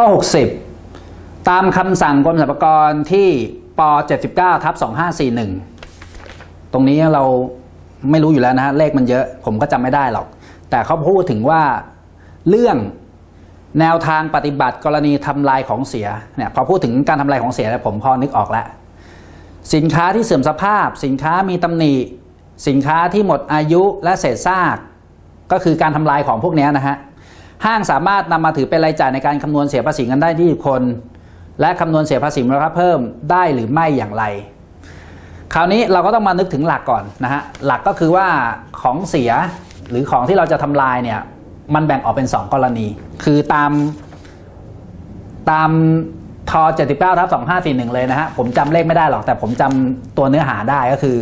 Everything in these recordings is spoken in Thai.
ข้อ 60 ตามคำสั่งกรมสรรพากรที่ป79ทับ2541 ตรงนี้เราไม่รู้อยู่แล้วนะฮะเลขมันเยอะผมก็จำไม่ได้หรอก แต่เขาพูดถึงว่าเรื่องแนวทางปฏิบัติกรณีทำลายของเสียเนี่ยพอพูดถึงการทำลายของเสียผมพอนึกออกแล้ว สินค้าที่เสื่อมสภาพ สินค้ามีตำหนิสินค้าที่หมดอายุและเศษซาก ก็คือการทำลายของพวกนี้นะฮะ ห้างสามารถนำมาถือเป็นรายจ่ายในการคำนวณเสียภาษีเงินได้ที่คนและคำนวณเสียภาษีมูลค่าเพิ่มได้หรือไม่อย่างไร คราวนี้เราก็ต้องมานึกถึงหลักก่อนนะฮะหลักก็คือว่าของเสียหรือของที่เราจะทำลายเนี่ยมันแบ่งออกเป็น 2 กรณี คือตามตามท79ทับ2541 เลยนะฮะผมจำเลขไม่ได้หรอก แต่ผมจำตัวเนื้อหาได้ก็คือ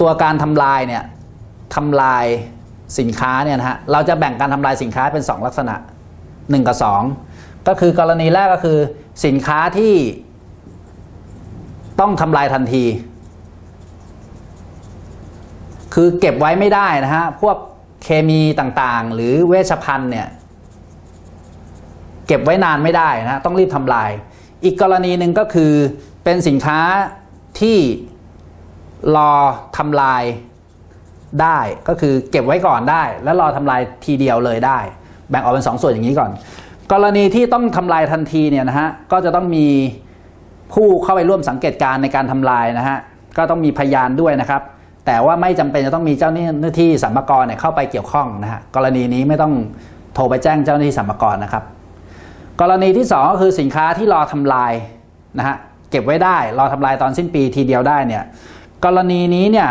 ตัวการทำลายเนี่ยทำลาย สินค้าเนี่ยนะฮะเราจะแบ่งการทำลายสินค้าเป็น 2 ลักษณะ 1 กับ 2 ก็คือกรณีแรกก็คือสินค้าที่ต้องทำลายทันที คือเก็บไว้ไม่ได้นะฮะพวกเคมีต่างๆ หรือเวชภัณฑ์เนี่ยเก็บไว้นานไม่ได้นะะต้องรีบทำลาย อีกกรณีหนึ่งก็คือเป็นสินค้าที่รอทำลาย ได้ก็คือเก็บไว้ก่อนได้ แล้วรอทำลายทีเดียวเลยได้ แบ่งออกเป็นสองส่วนอย่างนี้ก่อน กรณีที่ต้องทำลายทันทีเนี่ยนะฮะก็จะต้องมีผู้เข้าไปร่วมสังเกตการในการทำลายนะฮะก็ต้องมีพยานด้วยนะครับ แต่ว่าไม่จำเป็นจะต้องมีเจ้าหน้าที่สรรพากรเนี่ยเข้าไปเกี่ยวข้องนะฮะกรณีนี้ไม่ต้องโทรไปแจ้งเจ้าหน้าที่สรรพากรนะครับ กรณีที่ 2 ก็คือสินค้าที่รอทำลายนะฮะเก็บไว้ได้รอทำลายตอนสิ้นปีทีเดียวได้เนี่ยกรณีนี้เนี่ย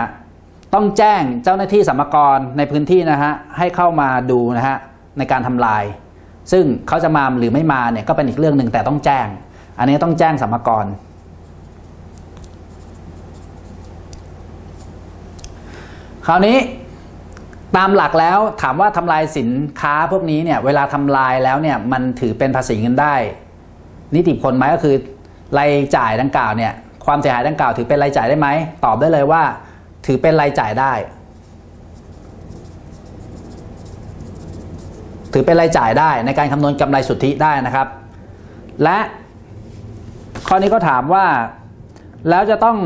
ต้องแจ้งเจ้าหน้าที่สรรพากรในพื้นที่นะฮะให้เข้ามาดูนะฮะในการทำลาย ซึ่งเขาจะมาหรือไม่มาเนี่ยก็เป็นอีกเรื่องหนึ่งแต่ต้องแจ้ง อันนี้ต้องแจ้งสรรพากรคราวนี้ตามหลักแล้วถามว่าทำลายสินค้าพวกนี้เนี่ยเวลาทำลายแล้วเนี่ยมันถือเป็นภาษีเงินได้ นิติผลไหมก็คือรายจ่ายดังกล่าวเนี่ยความเสียหายดังกล่าวถือเป็นรายจ่ายได้ไหมตอบได้เลยว่า ถือเป็นรายจ่ายได้ ถือเป็นรายจ่ายได้ในการคำนวณกำไรสุทธิได้นะครับ และข้อนี้ก็ถามว่าแล้วจะต้อง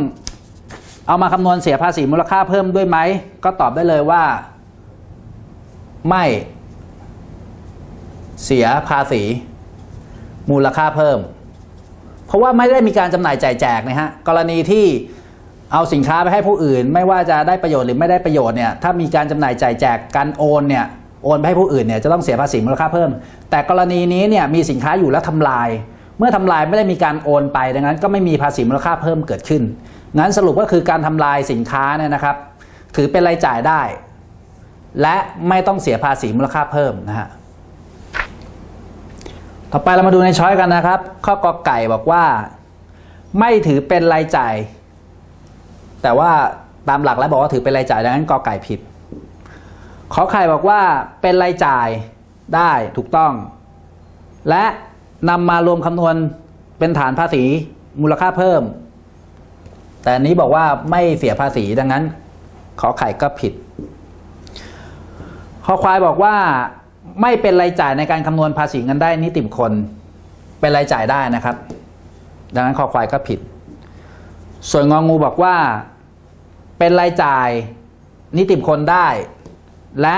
เอามาคำนวณเสียภาษีมูลค่าเพิ่มด้วยไหม ก็ตอบได้เลยว่า ไม่เสียภาษี มูลค่าเพิ่ม เพราะว่าไม่ได้มีการจำหน่ายจ่ายแจกนะฮะกรณีที่ เอาสินค้าไปให้ผู้อื่น ไม่ว่าจะได้ประโยชน์หรือไม่ได้ประโยชน์เนี่ยถ้ามีการจำหน่ายจ่ายแจกการโอนเนี่ยโอนไปให้ผู้อื่นเนี่ยจะต้องเสียภาษีมูลค่าเพิ่ม แต่กรณีนี้เนี่ยมีสินค้าอยู่แล้วทำลาย เมื่อทำลายไม่ได้มีการโอนไปดังนั้นก็ไม่มีภาษีมูลค่าเพิ่มเกิดขึ้นงั้นสรุปก็คือการทำลายสินค้าเนี่ยนะครับ ถือเป็นรายจ่ายได้ และไม่ต้องเสียภาษีมูลค่าเพิ่มนะฮะต่อไปเรามาดูในช้อยกันนะครับ ข้อกอไก่บอกว่า ไม่ถือเป็นรายจ่าย แต่ว่าตามหลักแล้วบอกว่าถือเป็นรายจ่ายดังนั้นกอไก่ผิด ขอไข่บอกว่าเป็นรายจ่ายได้ถูกต้อง และนำมารวมคำนวณเป็นฐานภาษีมูลค่าเพิ่ม แต่นนี้บอกว่าไม่เสียภาษีดังนั้น ขอไข่ก็ผิด ขอควายบอกว่าไม่เป็นรายจ่ายในการคำนวณภาษีเงินได้นิติบุคคลเป็นรายจ่ายได้นะครับ ดังนั้นขอควายก็ผิด ส่วนงองูบอกว่า เป็นรายจ่ายนิติบุคคลได้ และ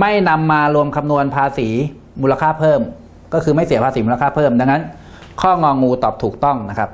ไม่นำมารวมคำนวณภาษีมูลค่าเพิ่ม ก็คือไม่เสียภาษีมูลค่าเพิ่ม ดังนั้น ข้ององูตอบถูกต้องนะครับ